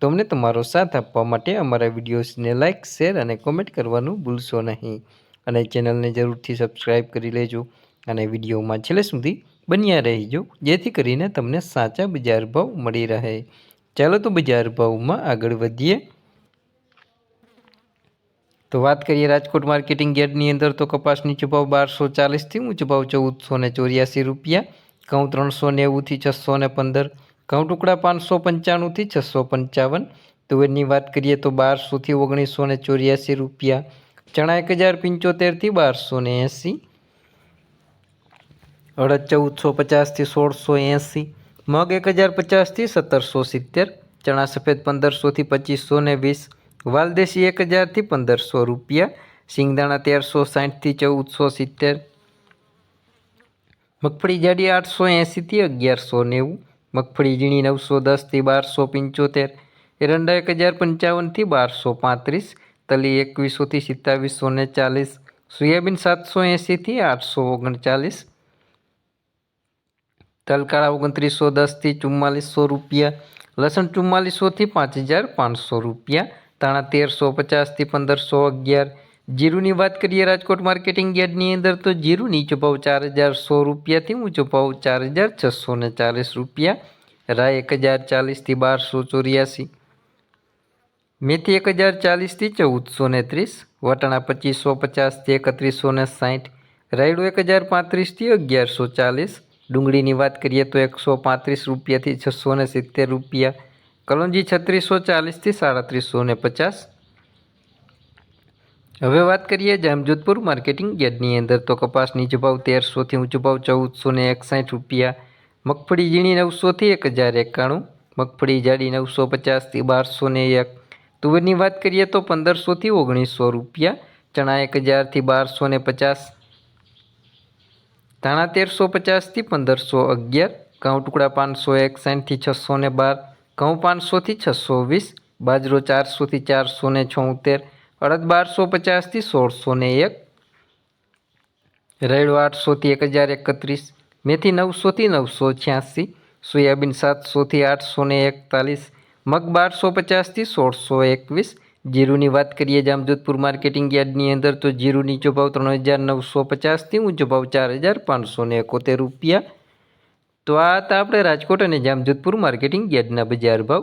તો અમને તમારો સાથ આપવા માટે અમારા વિડીયોઝને લાઇક શેર અને કોમેન્ટ કરવાનું ભૂલશો નહીં. અને ચેનલને જરૂરથી સબસ્ક્રાઈબ કરી લેજો અને વિડીયોમાં છેલ્લે સુધી બન્યા રહીજો, જેથી કરીને તમને સાચા બજાર ભાવ મળી રહે. ચાલો તો બજાર ભાવમાં આગળ વધીએ. તો વાત કરીએ રાજકોટ માર્કેટિંગ યાર્ડની અંદર, તો કપાસ નીચો બારસો ચાલીસથી ઊંચો ભાવ ચૌદસો ને ચોર્યાસી રૂપિયા, ઘઉં ત્રણસો નેવુંથી છસો ને પંદર ઘઉં ટુકડા પાંચસો પંચાણુંથી છસો પંચાવન. તુવેરની વાત કરીએ તો બારસોથી ઓગણીસો ને ચોર્યાસી રૂપિયા. ચણા એક હજાર પંચોતેરથી બારસો ને એંસી. અડદ ચૌદસો પચાસથી સોળસો એંસી. મગ એક હજાર પચાસથી સત્તરસો સિત્તેર. ચણા સફેદ પંદરસોથી પચીસો ને વીસ. વાલદેશી એક હજારથી પંદરસો રૂપિયા. સિંગદાણા તેરસો સાઠથી ચૌદસો સિત્તેર. મગફળી જાડી આઠસો એંસીથી અગિયારસો નેવું. મગફળી ઝીણી નવસો દસથી બારસો પંચોતેર એરંડા એક હજાર પંચાવનથી બારસો પાંત્રીસ, તલી એકવીસોથી સિત્તાવીસો ને ચાલીસ, સોયાબીન સાતસો એંસીથી આઠસો ઓગણચાલીસ, તલકાળા ઓગણત્રીસો દસથી ચુમ્માલીસો રૂપિયા, લસણ ચુમ્માલીસોથી પાંચ હજાર પાંચસો રૂપિયા તાણા તેરસો પચાસથી પંદરસો અગિયાર જીરુની વાત કરીએ રાજકોટ માર્કેટિંગ યાર્ડની અંદર, તો જીરું નીચો ચાર હજાર સો રૂપિયાથી ઊંચો ભાવ ચાર હજાર છસો ને ચાલીસ રૂપિયા, રાય એક હજાર ચાલીસથી બારસો ચોર્યાસી. મેથી એક હજાર ચાલીસથી ચૌદસો ને ત્રીસ, વટાણા પચીસો પચાસથી એકત્રીસો ને સાઠ, રાયડો એક હજાર પાંત્રીસથી અગિયારસો ચાલીસ, ડુંગળીની વાત કરીએ તો એકસો પાંત્રીસ રૂપિયાથી છસો ને સિત્તેર રૂપિયા, કલોંજી છત્રીસો ચાલીસથી સાડત્રીસો ને પચાસ હવે વાત કરીએ જામજોધપુર માર્કેટિંગ યાર્ડની અંદર. તો કપાસ નીચો તેરસોથી ઊંચો ભાવ ચૌદસો ને એકસાઠ રૂપિયા. મગફળી ઝીણી નવસોથી એક હજાર એકાણું. મગફળી જાડી નવસો પચાસથી બારસો ને એક. તુવેરની વાત કરીએ તો પંદરસોથી ઓગણીસો રૂપિયા. ચણા એક હજારથી બારસો ને પચાસ. ધાણા તેરસો પચાસથી પંદરસો અગિયાર. ઘઉં ટુકડા પાંચસો એકસાઠથી છસો ને બાર. ઘઉં પાંચસોથી છસો વીસ. બાજરો ચારસોથી ચારસો ને છોતેર. અડદ બારસો પચાસથી સોળસો ને એક રેડ આઠસોથી એક હજાર એકત્રીસ, મેથી નવસોથી નવસો છ્યાસી, સોયાબીન સાતસોથી આઠસો ને એકતાલીસ, મગ બારસો પચાસથી સોળસો એકવીસ. જીરુની વાત કરીએ જામજોધપુર માર્કેટિંગ યાર્ડની અંદર તો જીરુ નીચો ભાવ ત્રણ હજાર નવસો પચાસથી ઊંચો ભાવ ચાર હજાર પાંચસો ને એકોતેર રૂપિયા. તો આ હતા આપણે રાજકોટ અને જામજોધપુર માર્કેટિંગ યાર્ડના બજાર ભાવ.